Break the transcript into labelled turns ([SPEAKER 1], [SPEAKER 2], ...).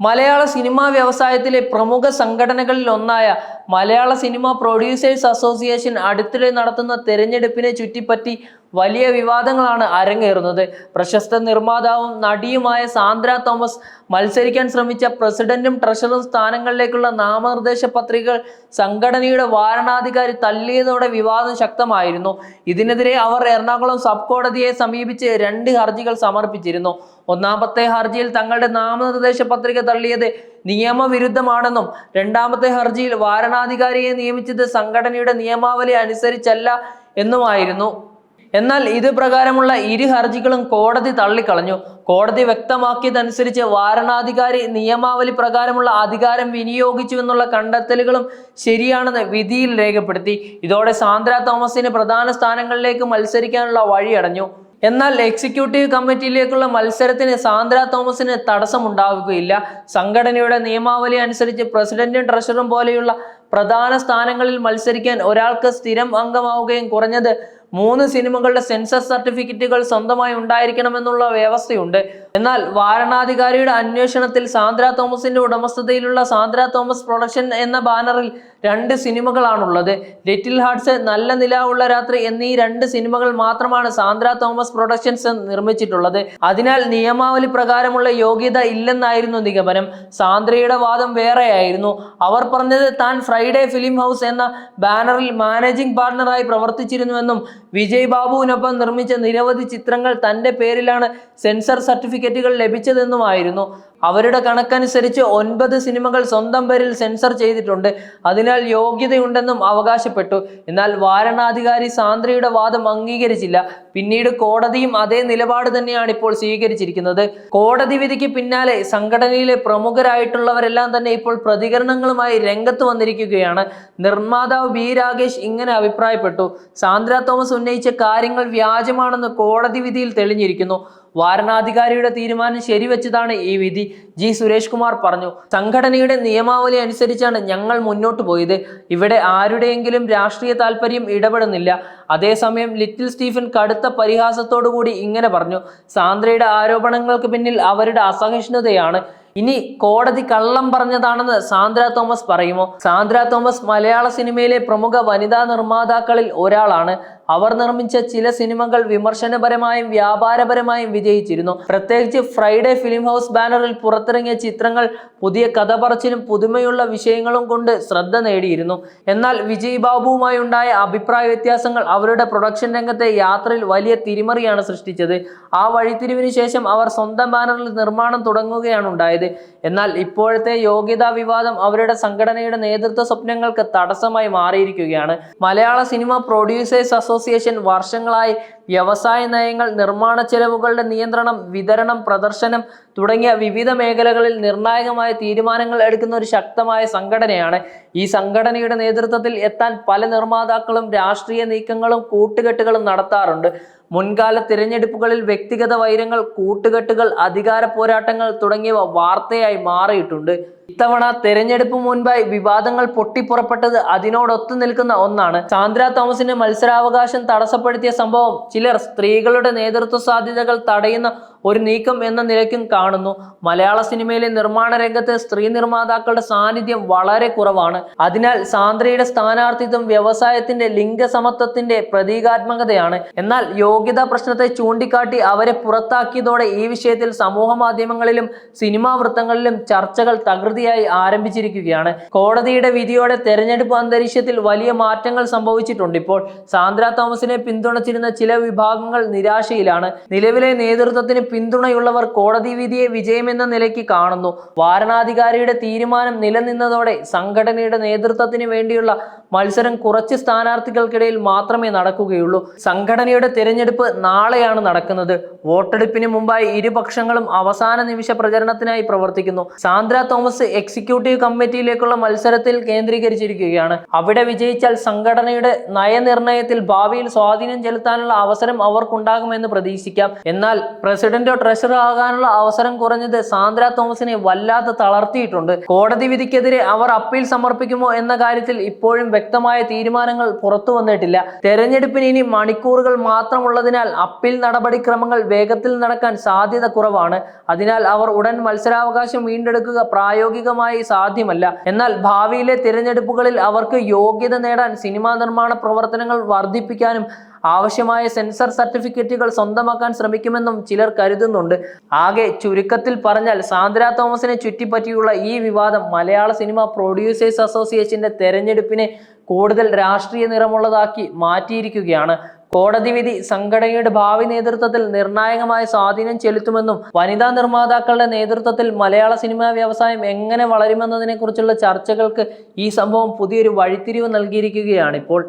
[SPEAKER 1] മലയാള cinema വ്യവസായത്തിലെ പ്രമുഖ സംഘടനകളിൽ ഒന്നായ മലയാള സിനിമ പ്രൊഡ്യൂസേഴ്സ് അസോസിയേഷൻ അടുത്തിടെ നടത്തുന്ന തെരഞ്ഞെടുപ്പിനെ ചുറ്റിപ്പറ്റി വലിയ വിവാദങ്ങളാണ് അരങ്ങേറുന്നത്. പ്രശസ്ത നിർമ്മാതാവും നടിയുമായ സാന്ദ്ര തോമസ് മത്സരിക്കാൻ ശ്രമിച്ച പ്രസിഡന്റും ട്രഷറും സ്ഥാനങ്ങളിലേക്കുള്ള നാമനിർദ്ദേശ പത്രികകൾ സംഘടനയുടെ വാരണാധികാരി തള്ളിയതോടെ വിവാദം ശക്തമായിരുന്നു. ഇതിനെതിരെ അവർ എറണാകുളം സബ് കോടതിയെ സമീപിച്ച് രണ്ട് ഹർജികൾ സമർപ്പിച്ചിരുന്നു. ഒന്നാമത്തെ ഹർജിയിൽ തങ്ങളുടെ നാമനിർദ്ദേശ പത്രിക തള്ളിയത് നിയമവിരുദ്ധമാണെന്നും രണ്ടാമത്തെ ഹർജിയിൽ വാരണാധികാരിയെ നിയമിച്ചത് സംഘടനയുടെ നിയമാവലി അനുസരിച്ചല്ല എന്നുമായിരുന്നു. എന്നാൽ ഇത് പ്രകാരമുള്ള ഇരു ഹർജികളും കോടതി തള്ളിക്കളഞ്ഞു. കോടതി വ്യക്തമാക്കിയതനുസരിച്ച് വാരണാധികാരി നിയമാവലി പ്രകാരമുള്ള അധികാരം വിനിയോഗിച്ചുവെന്നുള്ള കണ്ടെത്തലുകളും ശരിയാണെന്ന് വിധിയിൽ രേഖപ്പെടുത്തി. ഇതോടെ സാന്ദ്ര തോമസിന് പ്രധാന സ്ഥാനങ്ങളിലേക്ക് മത്സരിക്കാനുള്ള വഴിയടഞ്ഞു. എന്നാൽ എക്സിക്യൂട്ടീവ് കമ്മിറ്റിയിലേക്കുള്ള മത്സരത്തിന് സാന്ദ്ര തോമസിന് തടസ്സമുണ്ടാവുകയില്ല. സംഘടനയുടെ നിയമാവലി അനുസരിച്ച് പ്രസിഡന്റും ട്രഷറും പോലെയുള്ള പ്രധാന സ്ഥാനങ്ങളിൽ മത്സരിക്കാൻ ഒരാൾക്ക് സ്ഥിരം അംഗമാവുകയും കുറഞ്ഞത് മൂന്ന് സിനിമകളുടെ സെൻസസ് സർട്ടിഫിക്കറ്റുകൾ സ്വന്തമായി ഉണ്ടായിരിക്കണമെന്നുള്ള വ്യവസ്ഥയുണ്ട്. എന്നാൽ വാരണാധികാരിയുടെ അന്വേഷണത്തിൽ സാന്ദ്ര തോമസിന്റെ ഉടമസ്ഥതയിലുള്ള സാന്ദ്ര തോമസ് പ്രൊഡക്ഷൻ എന്ന ബാനറിൽ രണ്ട് സിനിമകളാണുള്ളത്. ലിറ്റിൽ ഹാർട്സ് നല്ല നിലാവുള്ള രാത്രി എന്നീ രണ്ട് സിനിമകൾ മാത്രമാണ് സാന്ദ്ര തോമസ് പ്രൊഡക്ഷൻസ് നിർമ്മിച്ചിട്ടുള്ളത്. അതിനാൽ നിയമാവലി പ്രകാരമുള്ള യോഗ്യത ഇല്ലെന്നായിരുന്നു നിഗമനം. സാന്ദ്രയുടെ വാദം വേറെയായിരുന്നു. അവർ പറഞ്ഞത് താൻ ഫ്രൈഡേ ഫിലിം ഹൗസ് എന്ന ബാനറിൽ മാനേജിംഗ് പാർട്ണറായി പ്രവർത്തിച്ചിരുന്നുവെന്നും വിജയ് ബാബുവിനൊപ്പം നിർമ്മിച്ച നിരവധി ചിത്രങ്ങൾ തന്റെ പേരിലാണ് സെൻസർ സർട്ടിഫിക്കറ്റുകൾ ലഭിച്ചതെന്നുമായിരുന്നു. അവരുടെ കണക്കനുസരിച്ച് ഒൻപത് സിനിമകൾ സ്വന്തം പേരിൽ സെൻസർ ചെയ്തിട്ടുണ്ട്. അതിനാൽ യോഗ്യതയുണ്ടെന്നും അവകാശപ്പെട്ടു. എന്നാൽ വാരണാധികാരി സാന്ദ്രയുടെ വാദം അംഗീകരിച്ചില്ല. പിന്നീട് കോടതിയും അതേ നിലപാട് തന്നെയാണ് ഇപ്പോൾ സ്വീകരിച്ചിരിക്കുന്നത്. കോടതി വിധിക്ക് പിന്നാലെ സംഘടനയിലെ പ്രമുഖരായിട്ടുള്ളവരെല്ലാം തന്നെ ഇപ്പോൾ പ്രതികരണങ്ങളുമായി രംഗത്ത് വന്നിരിക്കുകയാണ്. നിർമ്മാതാവ് ബി രാകേഷ് ഇങ്ങനെ അഭിപ്രായപ്പെട്ടു. സാന്ദ്ര തോമസ് ഉന്നയിച്ച കാര്യങ്ങൾ വ്യാജമാണെന്ന് കോടതി വിധിയിൽ തെളിഞ്ഞിരിക്കുന്നു. വാരണാധികാരിയുടെ തീരുമാനം ശരിവെച്ചതാണ് ഈ വിധി. ജി. സുരേഷ് കുമാർ പറഞ്ഞു സംഘടനയുടെ നിയമാവലി അനുസരിച്ചാണ് ഞങ്ങൾ മുന്നോട്ട് പോയത്. ഇവിടെ ആരുടെയെങ്കിലും രാഷ്ട്രീയ താല്പര്യം ഇടപെടുന്നില്ല. അതേസമയം ലിറ്റിൽ സ്റ്റീഫൻ കടുത്ത പരിഹാസത്തോടുകൂടി ഇങ്ങനെ പറഞ്ഞു സാന്ദ്രയുടെ ആരോപണങ്ങൾക്ക് പിന്നിൽ അവരുടെ അസഹിഷ്ണുതയാണ്. ഇനി കോടതി കള്ളം പറഞ്ഞതാണെന്ന് സാന്ദ്ര തോമസ് പറയുമോ? സാന്ദ്ര തോമസ് മലയാള സിനിമയിലെ പ്രമുഖ വനിതാ നിർമ്മാതാക്കളിൽ ഒരാളാണ്. അവർ നിർമ്മിച്ച ചില സിനിമകൾ വിമർശനപരമായും വ്യാപാരപരമായും വിജയിച്ചിരുന്നു. പ്രത്യേകിച്ച് ഫ്രൈഡേ ഫിലിം ഹൗസ് ബാനറിൽ പുറത്തിറങ്ങിയ ചിത്രങ്ങൾ പുതിയ കഥ പറച്ചിലും പുതുമയുള്ള വിഷയങ്ങളും കൊണ്ട് ശ്രദ്ധ നേടിയിരുന്നു. എന്നാൽ വിജയ് ബാബുവുമായി ഉണ്ടായ അഭിപ്രായ വ്യത്യാസങ്ങൾ അവരുടെ പ്രൊഡക്ഷൻ രംഗത്തെ യാത്രയിൽ വലിയ തിരിമറിയാണ് സൃഷ്ടിച്ചത്. ആ വഴിത്തിരിവിന് ശേഷം അവർ സ്വന്തം ബാനറിൽ നിർമ്മാണം തുടങ്ങുകയാണ് ഉണ്ടായത് എന്നാൽ ഇപ്പോഴത്തെ യോഗ്യതാ വിവാദം അവരുടെ സംഘടനയുടെ നേതൃത്വ സ്വപ്നങ്ങൾക്ക് തടസ്സമായി മാറിയിരിക്കുകയാണ്. മലയാള സിനിമ പ്രൊഡ്യൂസേഴ്സ് അസോസിയേഷൻ വർഷങ്ങളായി വ്യവസായ നയങ്ങൾ നിർമ്മാണ ചെലവുകളുടെ നിയന്ത്രണം വിതരണം പ്രദർശനം തുടങ്ങിയ വിവിധ മേഖലകളിൽ നിർണായകമായ തീരുമാനങ്ങൾ എടുക്കുന്ന ഒരു ശക്തമായ സംഘടനയാണ്. ഈ സംഘടനയുടെ നേതൃത്വത്തിൽ എത്താൻ പല നിർമ്മാതാക്കളും രാഷ്ട്രീയ നീക്കങ്ങളും കൂട്ടുകെട്ടുകളും നടത്താറുണ്ട്. മുൻകാല തിരഞ്ഞെടുപ്പുകളിൽ വ്യക്തിഗത വൈരങ്ങൾ കൂട്ടുകെട്ടുകൾ അധികാര പോരാട്ടങ്ങൾ തുടങ്ങിയവ വാർത്തയായി മാറിയിട്ടുണ്ട്. ഇത്തവണ തെരഞ്ഞെടുപ്പ് മുൻപായി വിവാദങ്ങൾ പൊട്ടിപ്പുറപ്പെട്ടത് അതിനോടൊത്തു നിൽക്കുന്ന ഒന്നാണ്. സാന്ദ്ര തോമസിന്റെ മത്സരാവകാശം തടസ്സപ്പെടുത്തിയ സംഭവം ചിലർ സ്ത്രീകളുടെ നേതൃത്വ സാധ്യതകൾ തടയുന്ന ഒരു നീക്കം എന്ന നിലയ്ക്കും കാണുന്നു. മലയാള സിനിമയിലെ നിർമ്മാണ രംഗത്ത് സ്ത്രീ നിർമ്മാതാക്കളുടെ സാന്നിധ്യം വളരെ കുറവാണ്. അതിനാൽ സാന്ദ്രയുടെ സ്ഥാനാർത്ഥിത്വം വ്യവസായത്തിന്റെ ലിംഗസമത്വത്തിന്റെ പ്രതീകാത്മകതയാണ്. എന്നാൽ യോഗ്യതാ പ്രശ്നത്തെ ചൂണ്ടിക്കാട്ടി അവരെ പുറത്താക്കിയതോടെ ഈ വിഷയത്തിൽ സമൂഹ മാധ്യമങ്ങളിലും സിനിമാ വൃത്തങ്ങളിലും ചർച്ചകൾ തകൃതിയായി ആരംഭിച്ചിരിക്കുകയാണ്. കോടതിയുടെ വിധിയോടെ തെരഞ്ഞെടുപ്പ് അന്തരീക്ഷത്തിൽ വലിയ മാറ്റങ്ങൾ സംഭവിച്ചിട്ടുണ്ട്. ഇപ്പോൾ സാന്ദ്ര തോമസിനെ പിന്തുണച്ചിരുന്ന ചില വിഭാഗങ്ങൾ നിരാശയിലാണ്. നിലവിലെ നേതൃത്വത്തിന് പിന്തുണയുള്ളവർ കോടതി വിധിയെ വിജയമെന്ന നിലയ്ക്ക് കാണുന്നു. വാരണാധികാരിയുടെ തീരുമാനം നിലനിന്നതോടെ സംഘടനയുടെ നേതൃത്വത്തിന് വേണ്ടിയുള്ള മത്സരം കുറച്ച് സ്ഥാനാർത്ഥികൾക്കിടയിൽ മാത്രമേ നടക്കുകയുള്ളൂ. സംഘടനയുടെ തിരഞ്ഞെടുപ്പ് നാളെയാണ് നടക്കുന്നത്. വോട്ടെടുപ്പിന് മുമ്പായി ഇരുപക്ഷങ്ങളും അവസാന നിമിഷ പ്രചരണത്തിനായി പ്രവർത്തിക്കുന്നു. സാന്ദ്ര തോമസ് എക്സിക്യൂട്ടീവ് കമ്മിറ്റിയിലേക്കുള്ള മത്സരത്തിൽ കേന്ദ്രീകരിച്ചിരിക്കുകയാണ്. അവിടെ വിജയിച്ചാൽ സംഘടനയുടെ നയനിർണയത്തിൽ ഭാവിയിൽ സ്വാധീനം ചെലുത്താനുള്ള അവസരം അവർക്കുണ്ടാകുമെന്ന് പ്രതീക്ഷിക്കാം. എന്നാൽ പ്രസിഡന്റോ ട്രഷറോ ആകാനുള്ള അവസരം കുറഞ്ഞത് സാന്ദ്ര തോമസിനെ വല്ലാതെ തളർത്തിയിട്ടുണ്ട്. കോടതി വിധിക്കെതിരെ അവർ അപ്പീൽ സമർപ്പിക്കുമോ എന്ന കാര്യത്തിൽ ഇപ്പോഴും വ്യക്തമായ തീരുമാനങ്ങൾ പുറത്തു വന്നിട്ടില്ല. തെരഞ്ഞെടുപ്പിന് ഇനി മണിക്കൂറുകൾ മാത്രമുള്ള ഉള്ളതിനാൽ അപ്പീൽ നടപടിക്രമങ്ങൾ വേഗത്തിൽ നടക്കാൻ സാധ്യത കുറവാണ്. അതിനാൽ അവർ ഉടൻ മത്സരാവകാശം വീണ്ടെടുക്കുക പ്രായോഗികമായി സാധ്യമല്ല. എന്നാൽ ഭാവിയിലെ തിരഞ്ഞെടുപ്പുകളിൽ അവർക്ക് യോഗ്യത നേടാൻ സിനിമാ നിർമ്മാണ പ്രവർത്തനങ്ങൾ വർദ്ധിപ്പിക്കാനും ആവശ്യമായ സെൻസർ സർട്ടിഫിക്കറ്റുകൾ സ്വന്തമാക്കാൻ ശ്രമിക്കുമെന്നും ചിലർ കരുതുന്നുണ്ട്. ആകെ ചുരുക്കത്തിൽ പറഞ്ഞാൽ സാന്ദ്ര തോമസിനെ ചുറ്റിപ്പറ്റിയുള്ള ഈ വിവാദം മലയാള സിനിമ പ്രൊഡ്യൂസേഴ്സ് അസോസിയേഷന്റെ തെരഞ്ഞെടുപ്പിനെ കൂടുതൽ രാഷ്ട്രീയ നിറമുള്ളതാക്കി മാറ്റിയിരിക്കുകയാണ്. കോടതി വിധി സംഘടനയുടെ ഭാവി നേതൃത്വത്തിൽ നിർണായകമായ സ്വാധീനം ചെലുത്തുമെന്നും വനിതാ നിർമ്മാതാക്കളുടെ നേതൃത്വത്തിൽ മലയാള സിനിമാ വ്യവസായം എങ്ങനെ വളരുമെന്നതിനെക്കുറിച്ചുള്ള ചർച്ചകൾക്ക് ഈ സംഭവം പുതിയൊരു വഴിത്തിരിവ് നൽകിയിരിക്കുകയാണ് ഇപ്പോൾ